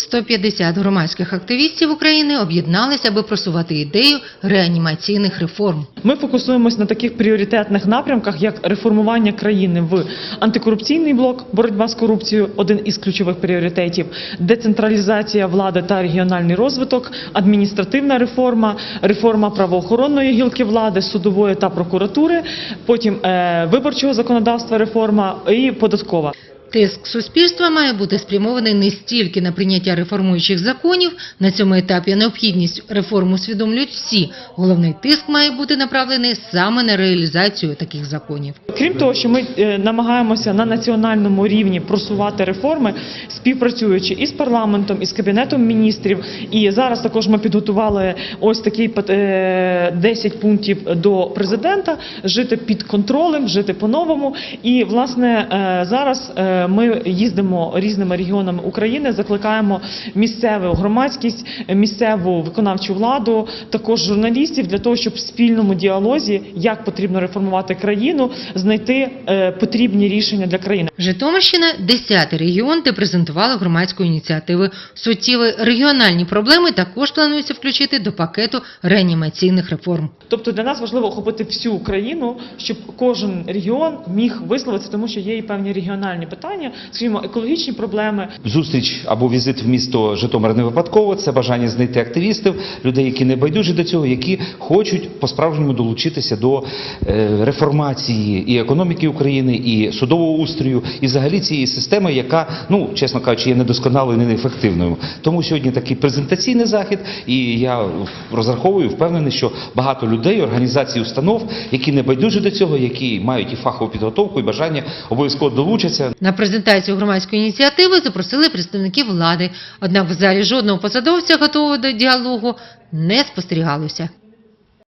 150 громадських активістів України об'єдналися, аби просувати ідею реанімаційних реформ. Ми фокусуємось на таких пріоритетних напрямках, як реформування країни в антикорупційний блок, боротьба з корупцією, один із ключових пріоритетів, децентралізація влади та регіональний розвиток, адміністративна реформа, реформа правоохоронної гілки влади, судової та прокуратури, потім е, виборчого законодавства реформа і податкова. Тиск суспільства має бути спрямований не стільки на прийняття реформуючих законів. На цьому етапі необхідність реформ усвідомлюють всі. Головний тиск має бути направлений саме на реалізацію таких законів. Крім того, що ми е, намагаємося на національному рівні просувати реформи, співпрацюючи із парламентом, із кабінетом міністрів. І зараз також ми підготували ось такий е, 10 пунктів до президента: жити під контролем, жити по-новому. І власне е, зараз е, ми їздимо різними регіонами України, закликаємо місцеву громадськість, місцеву виконавчу владу, також журналістів для того, щоб в спільному діалозі, як потрібно реформувати країну, знайти е, потрібні рішення для країни. Житомирщина – 10 регіон, де презентували громадську ініціативу. Суттєві регіональні проблеми також планується включити до пакету реанімаційних реформ. Тобто для нас важливо охопити всю Україну, щоб кожен регіон міг висловитися, тому що є і певні регіональні питання, скажімо, екологічні проблеми, Зустріч або візит в місто Житомир не випадково. Це бажання знайти активістів, людей, які не байдужі до цього, які хочуть по-справжньому долучитися до е, реформації і економіки України, і судового устрою, і взагалі цієї системи, яка, ну чесно кажучи, є недосконалою і неефективною. Тому сьогодні такий презентаційний захід, і я розраховую, впевнений, що багато людей, організацій, установ, які не байдужі до цього, які мають і фахову підготовку, і бажання обов'язково долучаться. Презентацію громадської ініціативи запросили представників влади, однак в залі жодного посадовця готового до діалогу не спостерігалося.